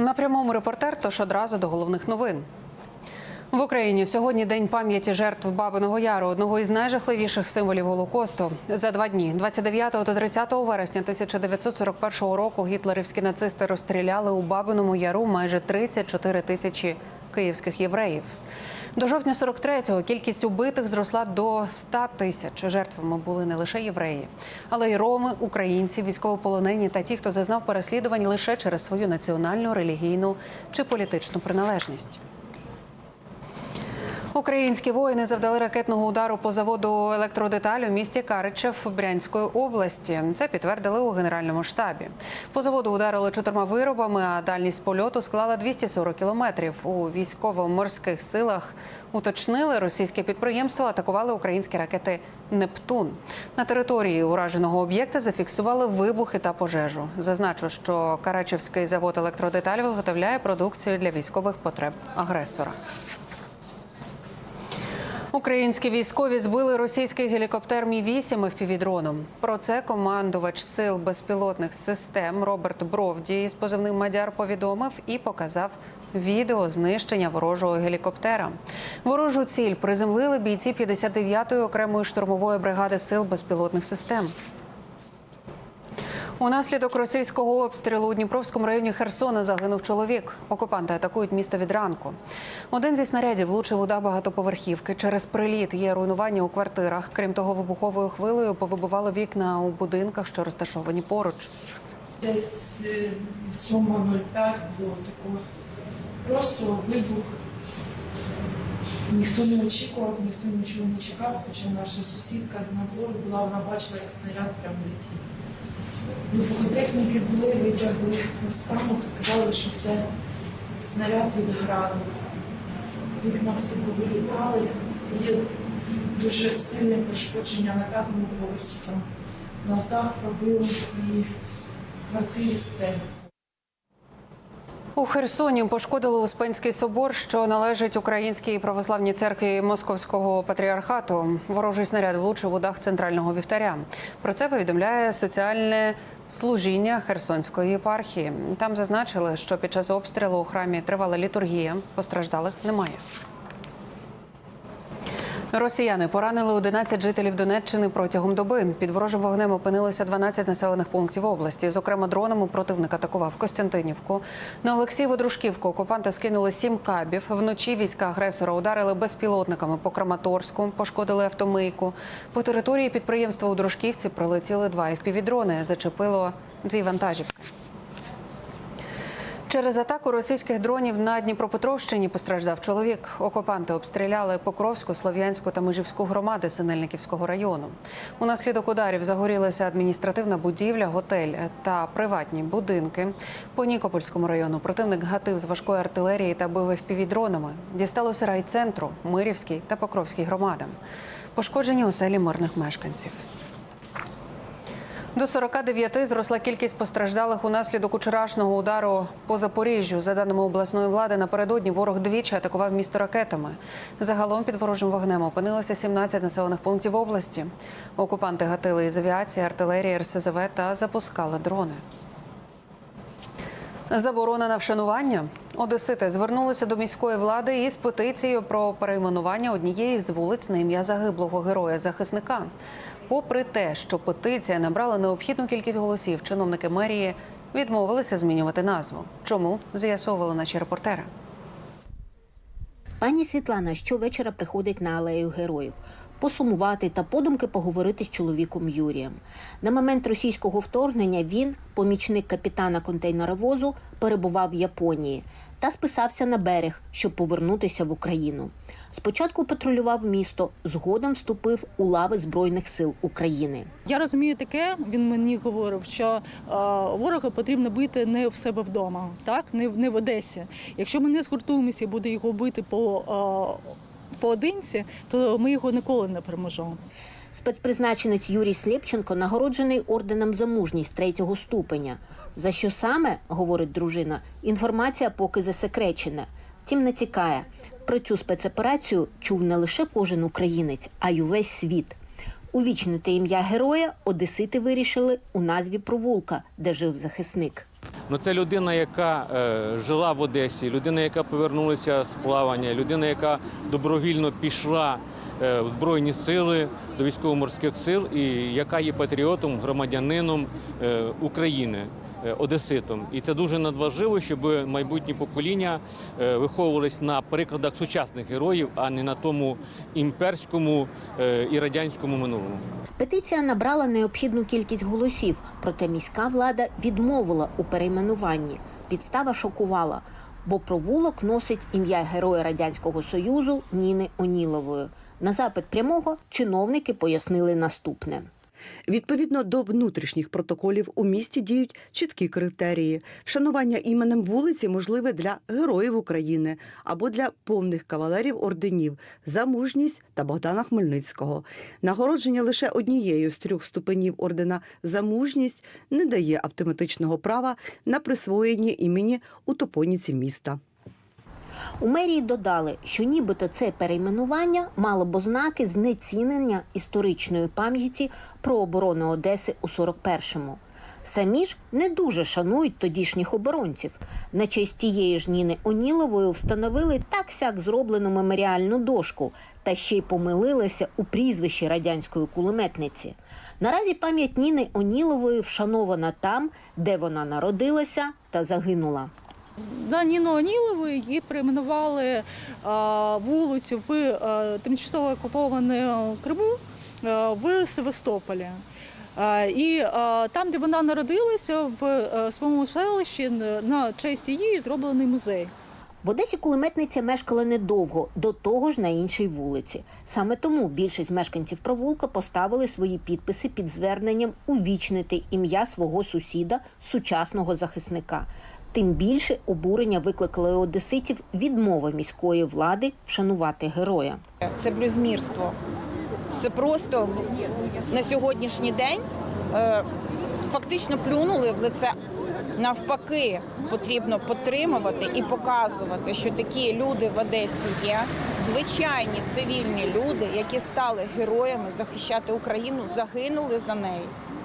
На прямому репортер, тож одразу до головних новин. В Україні сьогодні день пам'яті жертв Бабиного Яру, одного із найжахливіших символів Голокосту. За два дні, 29 та 30 вересня 1941 року, гітлерівські нацисти розстріляли у Бабиному Яру майже 34 тисячі київських євреїв. До жовтня 43-го кількість убитих зросла до 100 тисяч. Жертвами були не лише євреї, але й роми, українці, військовополонені та ті, хто зазнав переслідувань лише через свою національну, релігійну чи політичну приналежність. Українські воїни завдали ракетного удару по заводу електродеталь у місті Каричев Брянської області. Це підтвердили у генеральному штабі. По заводу ударили чотирма виробами, а дальність польоту склала 240 кілометрів. У військово-морських силах уточнили, російське підприємство атакували українські ракети Нептун. На території ураженого об'єкта зафіксували вибухи та пожежу. Зазначу, що Карачевський завод електродеталь виготовляє продукцію для військових потреб агресора. Українські військові збили російський гелікоптер Мі 8 впівдроном. Про це командувач сил безпілотних систем Роберт Бровді із позивним Мадяр повідомив і показав відео знищення ворожого гелікоптера. Ворожу ціль приземлили бійці 59-ї окремої штурмової бригади сил безпілотних систем. Унаслідок російського обстрілу у Дніпровському районі Херсона загинув чоловік. Окупанти атакують місто від ранку. Один зі снарядів влучив у дах багатоповерхівки. Через приліт є руйнування у квартирах. Крім того, вибуховою хвилею повибивало вікна у будинках, що розташовані поруч. Десь е, 7.05 було такого. Просто вибух. Ніхто не очікував, ніхто нічого не чекав, хоча наша сусідка з надвору була, вона бачила, як снаряд прямо летів. Вибухотехніки були, витягли станок, сказали, що це снаряд від граду. Вікна всі повилітали. Є дуже сильне пошкодження на п'ятому поверсі. Там нас дах пробило і квартирі стель. У Херсоні пошкодили Успенський собор, що належить Українській православній церкві Московського патріархату. Ворожий снаряд влучив у дах центрального вівтаря. Про це повідомляє соціальне служіння Херсонської єпархії. Там зазначили, що під час обстрілу у храмі тривала літургія. Постраждалих немає. Росіяни поранили 11 жителів Донеччини протягом доби. Під ворожим вогнем опинилися 12 населених пунктів області. Зокрема, дронами противник атакував Костянтинівку. На Олексієву Дружківку окупанти скинули сім кабів. Вночі війська агресора ударили безпілотниками по Краматорську, пошкодили автомийку. По території підприємства у Дружківці прилетіли два FPV-дрони. Зачепило дві вантажівки. Через атаку російських дронів на Дніпропетровщині постраждав чоловік. Окупанти обстріляли Покровську, Слов'янську та Межівську громади Синельниківського району. Унаслідок ударів загорілася адміністративна будівля, готель та приватні будинки. По Нікопольському району противник гатив з важкої артилерії та бив FPV-дронами. Дісталося райцентру, Мирівській та Покровській громадам. Пошкоджені оселі мирних мешканців. До 49 зросла кількість постраждалих унаслідок вчорашнього удару по Запоріжжю. За даними обласної влади, напередодні ворог двічі атакував місто ракетами. Загалом під ворожим вогнем опинилося 17 населених пунктів області. Окупанти гатили із авіації, артилерії, РСЗВ та запускали дрони. Заборона на вшанування. Одесити звернулися до міської влади із петицією про перейменування однієї з вулиць на ім'я загиблого героя-захисника. Попри те, що петиція набрала необхідну кількість голосів, чиновники мерії відмовилися змінювати назву. Чому з'ясовували наші репортери? Пані Світлана щовечора приходить на алею героїв. Посумувати та подумки поговорити з чоловіком Юрієм. На момент російського вторгнення він, помічник капітана контейнеровозу, перебував в Японії та списався на берег, щоб повернутися в Україну. Спочатку патрулював місто, згодом вступив у лави Збройних сил України. Я розумію таке. Він мені говорив, що е, ворога потрібно бити не в себе вдома, так не, в- не в Одесі. Якщо ми не згуртуємося буде його бити по е, поодинці, то ми його ніколи не переможемо. Спецпризначенець Юрій Слєпченко нагороджений орденом за мужність третього ступеня. За що саме, говорить дружина, інформація поки засекречена. Втім, не цікає. Про цю спецоперацію чув не лише кожен українець, а й увесь світ. Увічнити ім'я героя одесити вирішили у назві провулка, де жив захисник. Ну це людина, яка е, жила в Одесі, людина, яка повернулася з плавання, людина, яка добровільно пішла е, в Збройні сили до військово-морських сил, і яка є патріотом, громадянином е, України. е, Одеситом, і це дуже надважливо, щоб майбутні покоління е, виховувались на прикладах сучасних героїв, а не на тому імперському е, і радянському минулому. Петиція набрала необхідну кількість голосів, проте міська влада відмовила у перейменуванні. Підстава шокувала, бо провулок носить ім'я Героя Радянського Союзу Ніни Онілової. На запит прямого чиновники пояснили наступне. Відповідно до внутрішніх протоколів у місті діють чіткі критерії. Вшанування іменем вулиці можливе для героїв України або для повних кавалерів орденів за мужність та Богдана Хмельницького. Нагородження лише однією з трьох ступенів ордена за мужність не дає автоматичного права на присвоєння імені у топоніці міста. У мерії додали, що нібито це перейменування мало б ознаки знецінення історичної пам'яті про оборону Одеси у 41-му. Самі ж не дуже шанують тодішніх оборонців. На честь тієї ж Ніни Онілової встановили так сяк зроблену меморіальну дошку та ще й помилилися у прізвищі радянської кулеметниці. Наразі пам'ять Ніни Онілової вшанована там, де вона народилася та загинула. На Ніну Онілову її перейменували е, вулицю в е, тимчасово окупованому Криму е, в Севастополі. І там, де вона народилася, в своєму селищі на честь її зроблений музей. В Одесі кулеметниця мешкала недовго, до того ж на іншій вулиці. Саме тому більшість мешканців провулка поставили свої підписи під зверненням увічнити ім'я свого сусіда, сучасного захисника. Тим більше обурення викликали одеситів відмова міської влади вшанувати героя. Це блюзмірство. Це просто на сьогоднішній день е, фактично плюнули в лице. Навпаки, потрібно підтримувати і показувати, що такі люди в Одесі є. Звичайні цивільні люди, які стали героями захищати Україну, загинули за неї.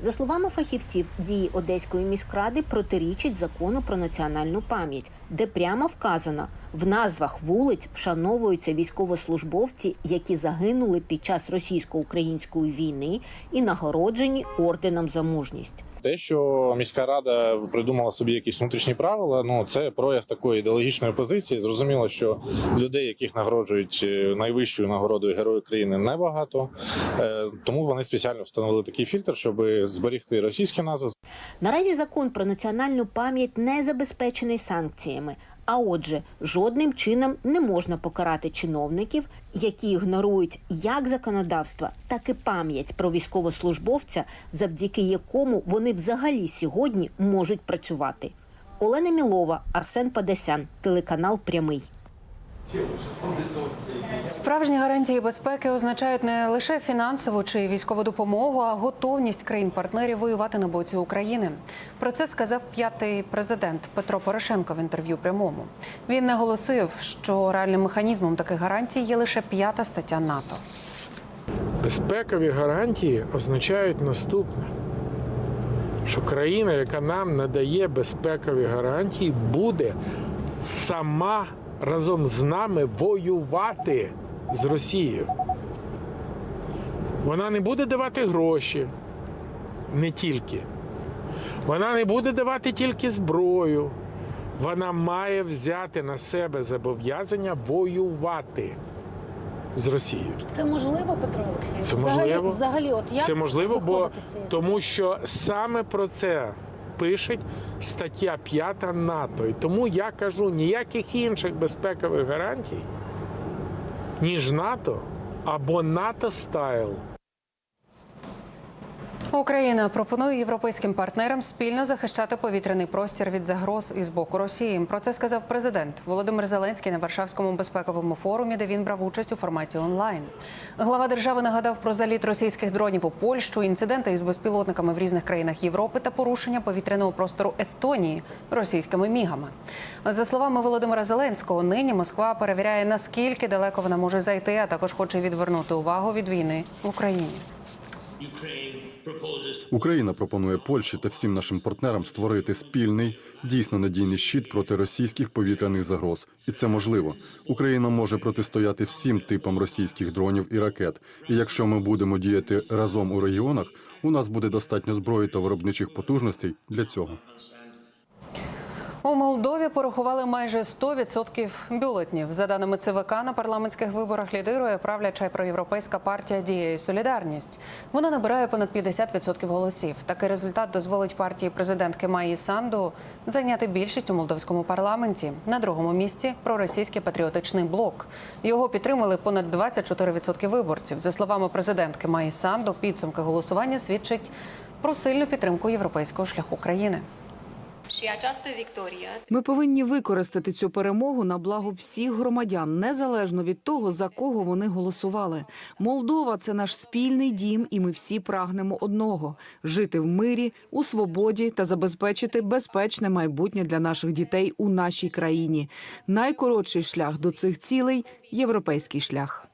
За словами фахівців, дії Одеської міськради протирічать закону про національну пам'ять, де прямо вказано, в назвах вулиць вшановуються військовослужбовці, які загинули під час російсько-української війни і нагороджені орденом за мужність. Те, що міська рада придумала собі якісь внутрішні правила, ну це прояв такої ідеологічної позиції. Зрозуміло, що людей, яких нагороджують е, найвищою нагородою Герою країни, небагато. Е, Тому вони спеціально встановили такий фільтр, щоб зберігти російські назви, Наразі закон про національну пам'ять не забезпечений санкціями. А отже, жодним чином не можна покарати чиновників, які ігнорують як законодавство, так і пам'ять про військовослужбовця, завдяки якому вони взагалі сьогодні можуть працювати. Олена Мілова, Арсен Падесян, телеканал Прямий. Справжні гарантії безпеки означають не лише фінансову чи військову допомогу, а готовність країн-партнерів воювати на боці України. Про це сказав п'ятий президент Петро Порошенко в інтерв'ю прямому. Він наголосив, що реальним механізмом таких гарантій є лише п'ята стаття НАТО. Безпекові гарантії означають наступне: що країна, яка нам надає безпекові гарантії, буде сама разом з нами воювати з Росією. Вона не буде давати гроші, не тільки. Вона не буде давати тільки зброю. Вона має взяти на себе зобов'язання воювати з Росією. Це можливо, Петро Олексійович? Це Взагалі- можливо. Взагалі, от як Це можливо, бо тому що саме про це пише стаття 5 НАТО. І тому я кажу ніяких інших безпекових гарантій, ніж НАТО або НАТО стайл. Україна пропонує європейським партнерам спільно захищати повітряний простір від загроз із боку Росії. Про це сказав президент Володимир Зеленський на Варшавському безпековому форумі, де він брав участь у форматі онлайн. Глава держави нагадав про заліт російських дронів у Польщу, інциденти із безпілотниками в різних країнах Європи та порушення повітряного простору Естонії російськими мігами. За словами Володимира Зеленського, нині Москва перевіряє наскільки далеко вона може зайти, а також хоче відвернути увагу від війни в Україні. Україна пропонує Польщі та всім нашим партнерам створити спільний, дійсно надійний щит проти російських повітряних загроз, і це можливо. Україна може протистояти всім типам російських дронів і ракет. І якщо ми будемо діяти разом у регіонах, у нас буде достатньо зброї та виробничих потужностей для цього. У Молдові порахували майже 100% бюлетнів. За даними ЦВК, на парламентських виборах лідирує правляча проєвропейська партія Дія і Солідарність. Вона набирає понад 50% голосів. Такий результат дозволить партії президентки Маї Санду зайняти більшість у молдовському парламенті. На другому місці проросійський патріотичний блок. Його підтримали понад 24% виборців. За словами президентки Маї Санду, підсумки голосування свідчать про сильну підтримку європейського шляху країни. Ми повинні використати цю перемогу на благо всіх громадян, незалежно від того, за кого вони голосували. Молдова це наш спільний дім, і ми всі прагнемо одного жити в мирі, у свободі та забезпечити безпечне майбутнє для наших дітей у нашій країні. Найкоротший шлях до цих цілей європейський шлях.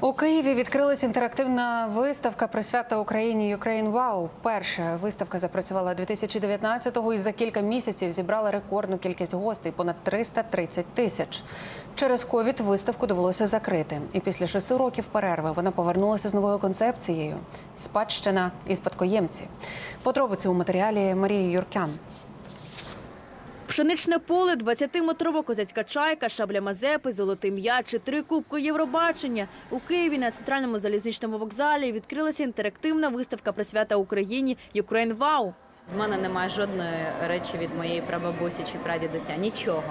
У Києві відкрилась інтерактивна виставка присвята Україні Ukraine Wow. Перша виставка запрацювала 2019-го і за кілька місяців зібрала рекордну кількість гостей понад 330 тисяч. Через ковід виставку довелося закрити. І після шести років перерви вона повернулася з новою концепцією спадщина і спадкоємці. Подробиці у матеріалі Марії Юркян. Пшеничне поле, 20-метрова козацька чайка, шабля Мазепи, золотий м'яч і три кубки Євробачення. У Києві на центральному залізничному вокзалі відкрилася інтерактивна виставка присвята Україні «Ukraine Wow». В мене немає жодної речі від моєї прабабусі чи прадідуся, нічого.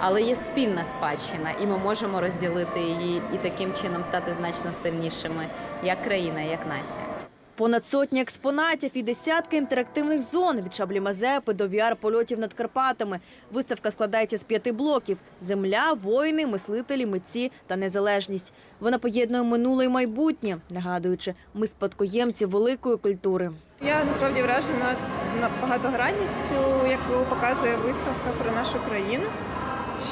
Але є спільна спадщина, і ми можемо розділити її і таким чином стати значно сильнішими як країна, як нація. Понад сотні експонатів і десятки інтерактивних зон від шаблі Мазепи до VR-польотів над Карпатами. Виставка складається з п'яти блоків: земля, воїни, мислителі, митці та незалежність. Вона поєднує минуле і майбутнє, нагадуючи, ми спадкоємці великої культури. Я насправді вражена на- багатогранністю, яку показує виставка про нашу країну.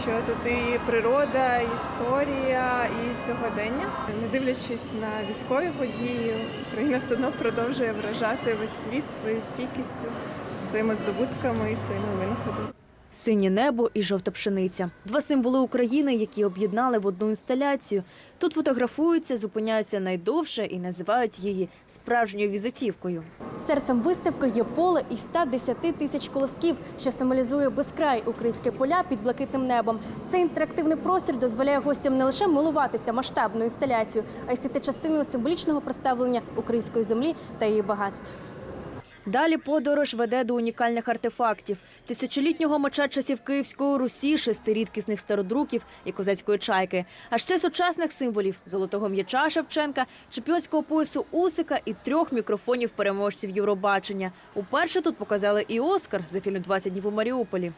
Що тут і природа, і історія, і сьогодення. Не дивлячись на військові події, Україна все одно продовжує вражати весь світ своєю стійкістю, своїми здобутками і своїми винаходами. Синє небо і жовта пшениця два символи України, які об'єднали в одну інсталяцію. Тут фотографуються, зупиняються найдовше і називають її справжньою візитівкою. Серцем виставки є поле із 110 тисяч колосків, що символізує безкрай українське поля під блакитним небом. Цей інтерактивний простір дозволяє гостям не лише милуватися масштабною інсталяцією, а й стати частиною символічного представлення української землі та її багатств. Далі подорож веде до унікальних артефактів: тисячолітнього меча часів Київської Русі, шести рідкісних стародруків і козацької чайки, а ще сучасних символів золотого м'яча Шевченка, чемпіонського поясу Усика і трьох мікрофонів переможців Євробачення. Уперше тут показали і Оскар за фільм «20 днів у Маріуполі.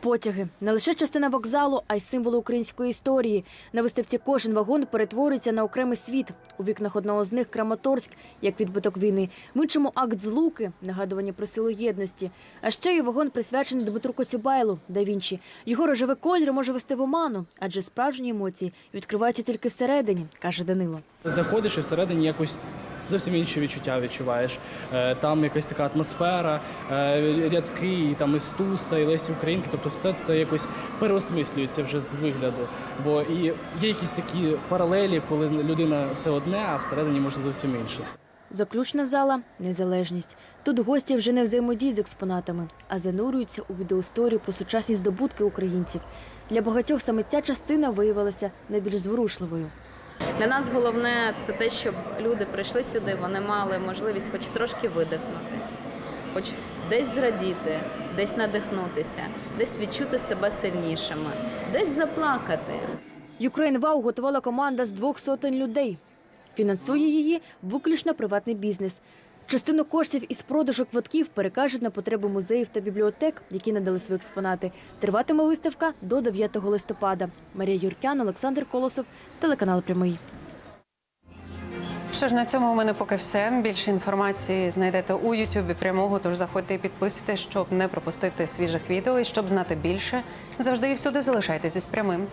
Потяги не лише частина вокзалу, а й символи української історії. На виставці кожен вагон перетворюється на окремий світ. У вікнах одного з них Краматорськ, як відбиток війни. В іншому акт злуки, нагадування про силу єдності. А ще й вагон присвячений Дмитру Коцюбайлу, да Вінчі. Його рожевий колір може вести в оману, адже справжні емоції відкриваються тільки всередині, каже Данило. Заходиш і всередині якось зовсім інші відчуття відчуваєш. Е, Там якась така атмосфера, е, рядки, і там і Стуса, і Лесі Українки. Тобто все це якось переосмислюється вже з вигляду. Бо і є якісь такі паралелі, коли людина це одне, а всередині може зовсім інше. Заключна зала незалежність. Тут гості вже не взаємодіють з експонатами, а занурюються у відеоісторію про сучасні здобутки українців. Для багатьох саме ця частина виявилася найбільш зворушливою. Для нас головне це те, щоб люди прийшли сюди, вони мали можливість хоч трошки видихнути, хоч десь зрадіти, десь надихнутися, десь відчути себе сильнішими, десь заплакати. Ukraine Wow готувала команда з двох сотень людей. Фінансує її виключно приватний бізнес. Частину коштів із продажу квитків перекажуть на потреби музеїв та бібліотек, які надали свої експонати. Триватиме виставка до 9 листопада. Марія Юркян, Олександр Колосов, телеканал Прямий. Що ж на цьому у мене поки все. Більше інформації знайдете у Ютубі прямого. Тож заходьте і підписуйтесь, щоб не пропустити свіжих відео і щоб знати більше. Завжди і всюди залишайтеся з прямим.